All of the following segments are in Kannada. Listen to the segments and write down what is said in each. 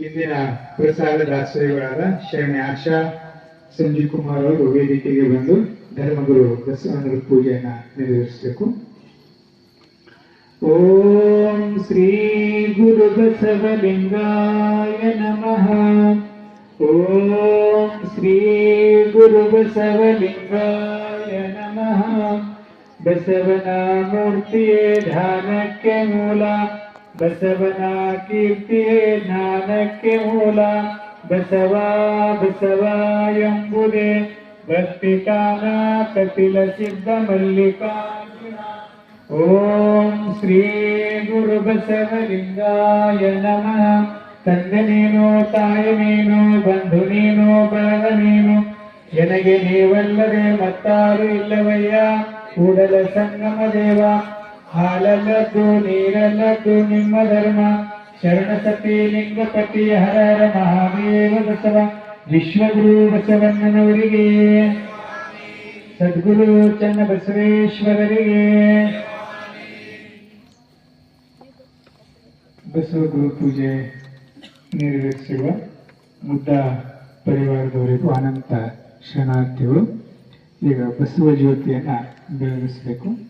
ಇಂದಿನ ಪ್ರಸಾದ ದಾಸರಿಗಳಾದ ಶರಣೆ ಆಶಾ ಸಂಜೀವ್ ಕುಮಾರ್ ಅವರು ವೇದಿಕೆಗೆ ಬಂದು ಧರ್ಮಗುರು ಬಸವಣ್ಣರ ಪೂಜೆಯನ್ನ ನೆರವೇರಿಸಬೇಕು. ಓಂ ಶ್ರೀ ಗುರು ಬಸವಲಿಂಗಾಯ ನಮಃ. ಓಂ ಶ್ರೀ ಗುರು ಬಸವಲಿಂಗಾಯ ನಮಃ. ಬಸವನ ಮೂರ್ತಿಯೇ ಧ್ಯಾನಕ್ಕೆ ಮೂಲ. ಬಸವನ ಕೀರ್ತಿಯೇ ಜ್ಞಾನಕ್ಕೆ ಮೂಲ. ಬಸವ ಬಸವ ಎಂಬುದೇ ಭಕ್ತಿ ಕಾನ ಕಪಿಲ ಸಿದ್ಧ ಮಲ್ಲಿಕಾರ್ಜುನ. ಓಂ ಶ್ರೀ ಗುರು ಬಸವಲಿಂಗಾಯ ನಮಃ. ತಂದೆ ನೀನು, ತಾಯಿ ನೀನು, ಬಂಧು ನೀನು ಬಳಗ ನೀನು. ಎನಗೆ ನೀವಲ್ಲದೆ ಮತ್ತಾರು ಇಲ್ಲವಯ್ಯ. ಕೂಡಲ ಸಂಗಮ ದೇವ. ಹಾಲಲ್ಲದ್ದು, ನೀರಲ್ಲದ್ದು ನಿಮ್ಮ ಧರ್ಮ. ಶರಣ ಸತಿ ಲಿಂಗಪತಿ, ಹರ ಹರ ಮಹಾದೇವ ಬಸವ. ವಿಶ್ವಗುರು ಬಸವಣ್ಣನವರಿಗೆ ಸದ್ಗುರು ಚನ್ನ ಬಸವೇಶ್ವರರಿಗೆ ಬಸವ ಗುರು ಪೂಜೆ ನೆರವೇರಿಸಿರುವ ಮುದ್ದ ಪರಿವಾರದವರಿಗೂ ಅನಂತ ಶರಣಾರ್ಥಿಗಳು ಈಗ ಬಸವ ಜ್ಯೋತಿಯನ್ನ ಬೆಳಗಿಸಬೇಕು.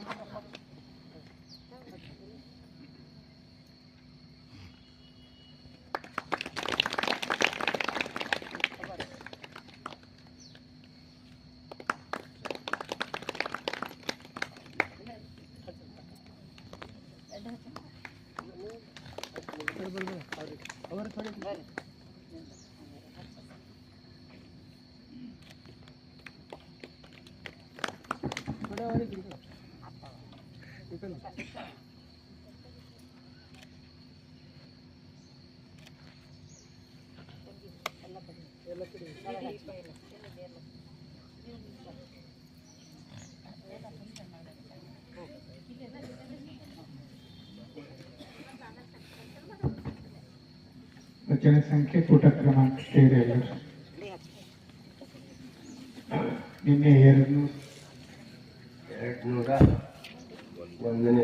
ಗುರು ಬಸವಲಿಂಗಾಯ ನಮಃ ಓಂ ಶ್ರೀ ಗುರು ಬಸವಲಿಂಗಾಯ ನಮಃ ವಚನ ಸಂಖ್ಯೆ ಪುಟ ಕ್ರಮಾಂಕ ಸೇರಿ ಎಲ್ಲರೂ. ನಿನ್ನೆ ಎರಡು ಎರಡ್ನೂರ ಒಂದನೇ